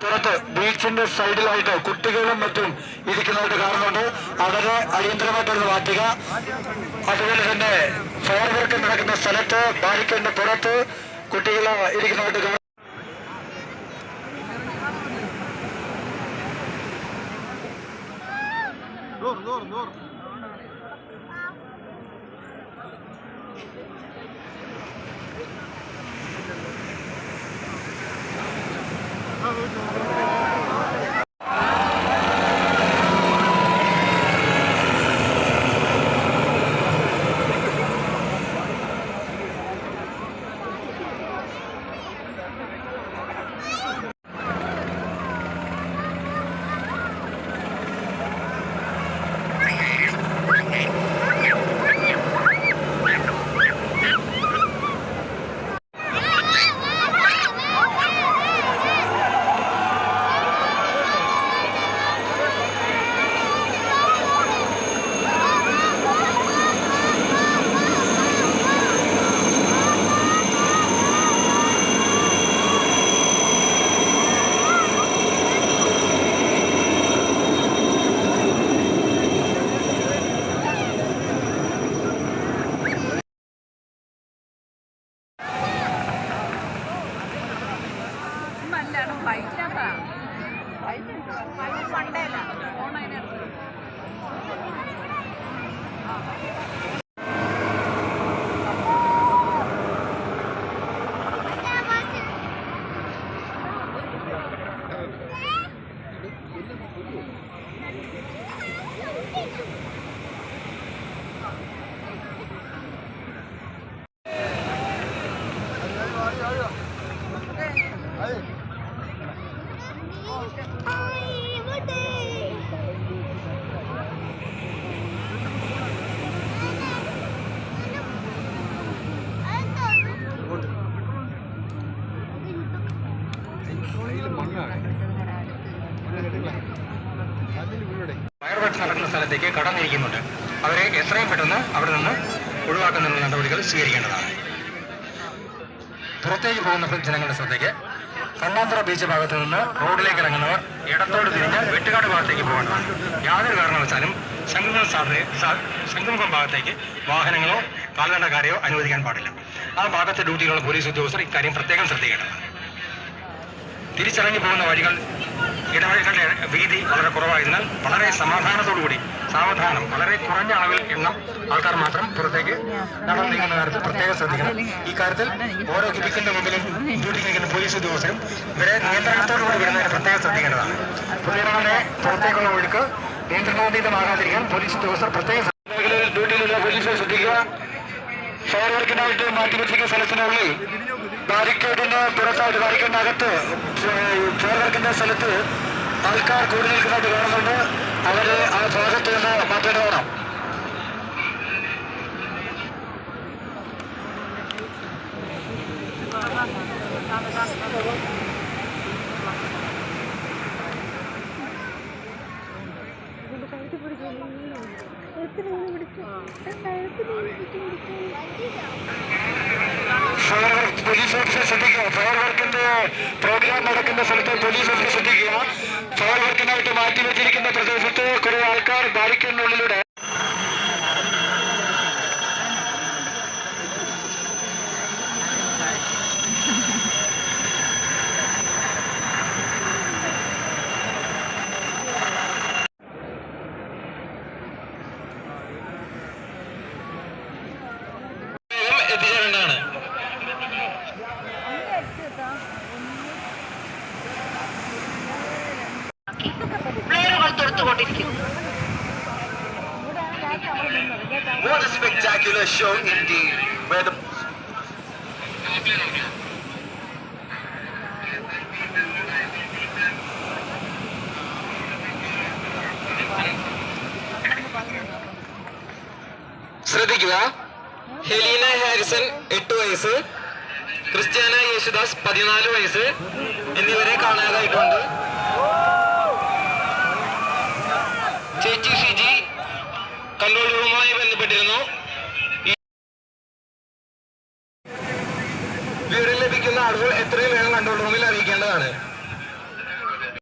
പുറത്ത് ബീച്ചിന്റെ സൈഡിലായിട്ട് കുട്ടികളും മറ്റും ഇരിക്കുന്നതായിട്ട് കാണുന്നുണ്ട് അവരെ അടിയന്തരമായിട്ടൊരു മാറ്റുക അതുപോലെ തന്നെ ഫയർ വർക്ക് നടക്കുന്ന സ്ഥലത്ത് ബാരിക്കേഡിന്റെ പുറത്ത് കുട്ടികൾ ഇരിക്കുന്നതായിട്ട് കാണും ദൂർ ബൈക്കിനകത്താ bite. വർക്ക് നടക്കുന്ന സ്ഥലത്തേക്ക് കടന്നിരിക്കുന്നുണ്ട് അവരെ എത്രയും പെട്ടെന്ന് അവിടെ നിന്ന് ഒഴിവാക്കുന്നതിനുള്ള നടപടികൾ സ്വീകരിക്കേണ്ടതാണ് പുറത്തേക്ക് പോകുന്ന ജനങ്ങളുടെ ശ്രദ്ധയ്ക്ക് കണ്ണാന്തറ ബീച്ച് ഭാഗത്ത് നിന്ന് റോഡിലേക്ക് ഇറങ്ങുന്നവർ ഇടത്തോട് തിരിഞ്ഞ് വെട്ടുകാട് ഭാഗത്തേക്ക് പോകേണ്ടതാണ് യാതൊരു കാരണവശാലും ശംഖുമുഖം സാറിന് ശംഖുമുഖം ഭാഗത്തേക്ക് വാഹനങ്ങളോ കാൽനടക്കാരെയോ അനുവദിക്കാൻ പാടില്ല ആ ഭാഗത്തെ ഡ്യൂട്ടിയിലുള്ള പോലീസ് ഉദ്യോഗസ്ഥർ ഇക്കാര്യം പ്രത്യേകം ശ്രദ്ധിക്കേണ്ടതാണ്. തിരിച്ചിറങ്ങി പോകുന്ന വഴികൾ ഇടവഴികളുടെ വീതി വളരെ കുറവായതിനാൽ വളരെ സമാധാനത്തോടുകൂടി സാവധാനം വളരെ കുറഞ്ഞ അളവിൽ എണ്ണം ആൾക്കാർ മാത്രം പുറത്തേക്ക് നടന്നു നീങ്ങുന്ന കാര്യത്തിൽ പ്രത്യേകം ശ്രദ്ധിക്കണം. ഈ കാര്യത്തിൽ ഓരോ കിബിക്കിന്റെ മുമ്പിലും ഡ്യൂട്ടി നിൽക്കുന്ന പോലീസ് ഉദ്യോഗസ്ഥരും ഇവരെ നിയന്ത്രണത്തോടുകൂടി വരുന്നതിന് പ്രത്യേകം ശ്രദ്ധിക്കേണ്ടതാണ്. പൊതുജനങ്ങളുടെ പുറത്തേക്കുള്ള ഒഴുക്ക് നിയന്ത്രണാതീതമാകാതിരിക്കാൻ പോലീസ് ഉദ്യോഗസ്ഥർ പ്രത്യേകം ഡ്യൂട്ടിയിലുള്ള പോലീസ് ഫയർ വർക്കിനായിട്ട് മാറ്റിവെച്ചിരിക്കുന്ന സ്ഥലത്തിനുള്ളിൽ ബാരിക്കേഡിന് പുറത്തായിട്ട് ബാരിക്കേഡിനകത്ത് ഫയർ വർക്കിന്റെ സ്ഥലത്ത് ആൾക്കാർ കൂടി നിൽക്കുന്നതായിട്ട് കാണുന്നുണ്ട്. അവരെ ആ ഭാഗത്ത് നിന്ന് മാറ്റേണ്ടതാണ് ഫയർ വർക്ക് പോലീസ് ഓഫീസർ ശ്രദ്ധിക്കുക ഫയർ വർക്കിന്റെ പ്രോഗ്രാം നടക്കുന്ന സ്ഥലത്ത് പോലീസ് ഓഫീസർ ശ്രദ്ധിക്കുക. ഫയർ വർക്കിനായിട്ട് മാറ്റി വെച്ചിരിക്കുന്ന പ്രദേശത്ത് കുറെ ആൾക്കാർ ബാരിക്കേഡിനുള്ളിലൂടെ എത്തിച്ചേരേണ്ടതാണ്. പ്ലെയറുകൾ തൊടുത്തുകൊണ്ടിരിക്കുന്നു. What a spectacular show indeed, where the ശ്രദ്ധിക്കുക. ഹെലീന ഹാരിസൺ എട്ട് വയസ്സ് ക്രിസ്ത്യാന യേശുദാസ് പതിനാല് വയസ്സ് എന്നിവരെ കാണാതായിട്ടുണ്ട്. ചേച്ചി ഷിജി കൺട്രോൾ റൂമുമായി ബന്ധപ്പെട്ടിരുന്നു.